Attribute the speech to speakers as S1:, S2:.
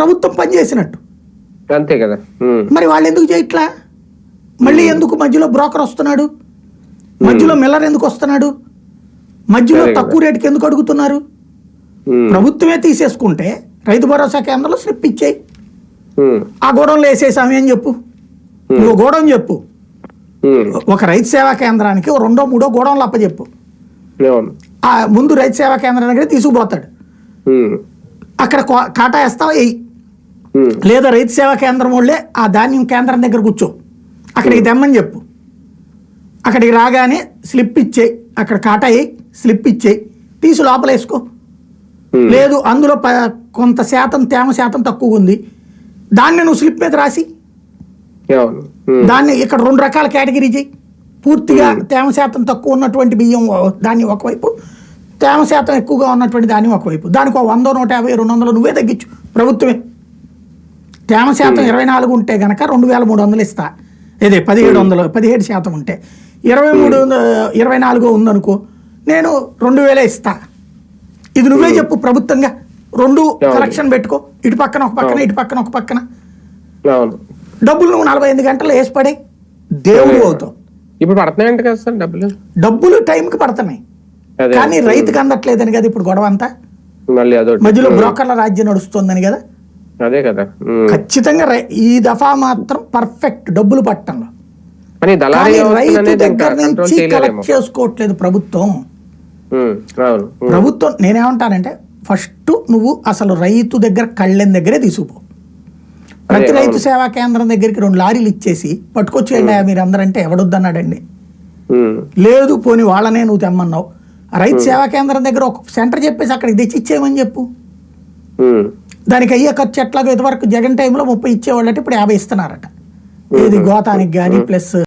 S1: ప్రభుత్వం పనిచేసినట్టు.
S2: అంతే కదా.
S1: మరి వాళ్ళు ఎందుకు చేయట్లా మళ్ళీ ఎందుకు మధ్యలో బ్రోకర్ వస్తున్నాడు? మధ్యలో మిల్లర్ ఎందుకు వస్తున్నాడు? మధ్యలో. తక్కువ రేటుకి ఎందుకు అడుగుతున్నారు. ప్రభుత్వమే తీసేసుకుంటే రైతు భరోసా కేంద్రంలో స్లిప్ ఇచ్చేయి. ఆ గోడౌన్లో వేసేసామి అని చెప్పు. నువ్వు గోడౌన్ చెప్పు. ఒక రైతు సేవా కేంద్రానికి రెండో మూడో గోడౌన్లు అప్పచెప్పు. ముందు రైతు సేవా కేంద్రం దగ్గర తీసుకుపోతాడు. అక్కడ కాటా వేస్తావా. లేదా రైతు సేవా కేంద్రం వాళ్ళే ఆ ధాన్యం కేంద్రం దగ్గర కూర్చో. అక్కడికి తెమ్మని చెప్పు. అక్కడికి రాగానే స్లిప్ ఇచ్చేయి. అక్కడ కాటా వేయి స్లిప్ ఇచ్చేయి. తీసి లోపల వేసుకో.
S2: ఉమ్.
S1: లేదు అందులో ప కొంత శాతం తేమ శాతం తక్కువ ఉంది. దాన్ని నువ్వు స్లిప్ మీద రాసి. దాన్ని ఇక్కడ రెండు రకాల కేటగిరీ చేయి పూర్తిగా తేమ శాతం తక్కువ ఉన్నటువంటి బియ్యం దాన్ని ఒకవైపు. తేమ శాతం ఎక్కువగా ఉన్నటువంటి దాన్ని ఒకవైపు. దానికి ఒక వంద నూట యాభై రెండు వందలు నువ్వే తగ్గించు. ప్రభుత్వమే. తేమ శాతం ఇరవై నాలుగు ఉంటే గనక రెండు వేల మూడు వందలు ఇస్తా. ఇదే పదిహేడు వందలు పదిహేడు శాతం ఉంటే. ఇరవై మూడు ఇరవై నాలుగు ఉందనుకో నేను రెండు వేలే ఇస్తా. ఇది నువ్వే చెప్పు ప్రభుత్వంగా. రెండు కలెక్షన్ పెట్టుకో. ఇటు పక్కన ఒక పక్కన ఇటు పక్కన ఒక పక్కన. డబ్బులు నువ్వు నలభై ఎనిమిది గంటలు వేసి పడే దేవుడు అవుతావు.
S2: ఇప్పుడు పడుతున్నాయంట కదా సార్ డబ్బులు?
S1: డబ్బులు టైంకి పడుతున్నాయి. కానీ రైతుకి అందట్లేదని కదా ఇప్పుడు గొడవ అంతా? మధ్యలో బ్రోకర్ల రాజ్యం నడుస్తుందని కదా?
S2: అదే కదా.
S1: ఖచ్చితంగా ఈ దఫా మాత్రం పర్ఫెక్ట్ డబ్బులు
S2: వ్యవస్థ
S1: రైతు దగ్గర నుంచి కలెక్ట్ చేసుకోవట్లేదు ప్రభుత్వం. ప్రభుత్వం నేనేమంటానంటే ఫస్ట్ నువ్వు అసలు రైతు దగ్గర కళ్ళెం దగ్గరే తీసుకుపో. ప్రతి రైతు. సేవా కేంద్రం దగ్గరికి రెండు లారీలు ఇచ్చేసి పట్టుకొచ్చేయండి మీరు అందరంటే ఎవడొద్దన్నాడండి. లేదు పోని వాళ్ళనే నువ్వు తెమ్మన్నావు. రైతు సేవా కేంద్రం దగ్గర ఒక సెంటర్ చెప్పేసి అక్కడికి తెచ్చి ఇచ్చేయమని చెప్పు. దానికి అయ్యే ఖర్చు ఎట్లాగో ఇదివరకు జగన్ టైంలో ముప్పై ఇచ్చేవాళ్ళంటే ఇప్పుడు యాభై ఇస్తున్నారట. ఏది గోతానికి కానీ ప్లస్